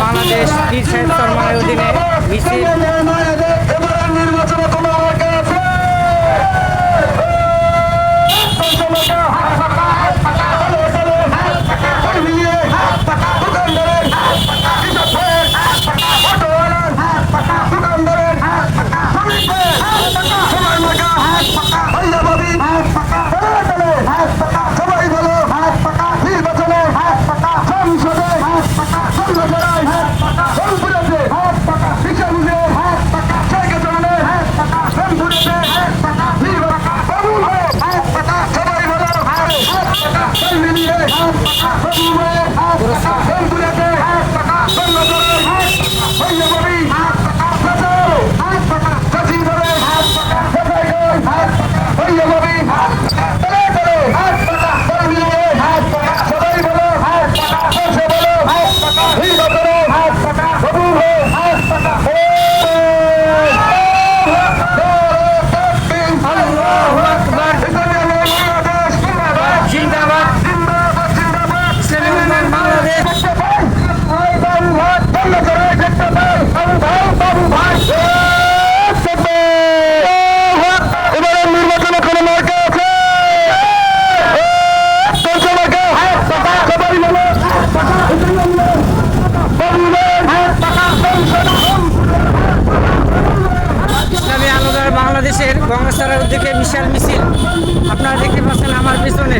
বাংলাদেশ তীর সাহেব বিশাল মিছিল। আপনারা দেখতে পাচ্ছেন আমার পিছনে।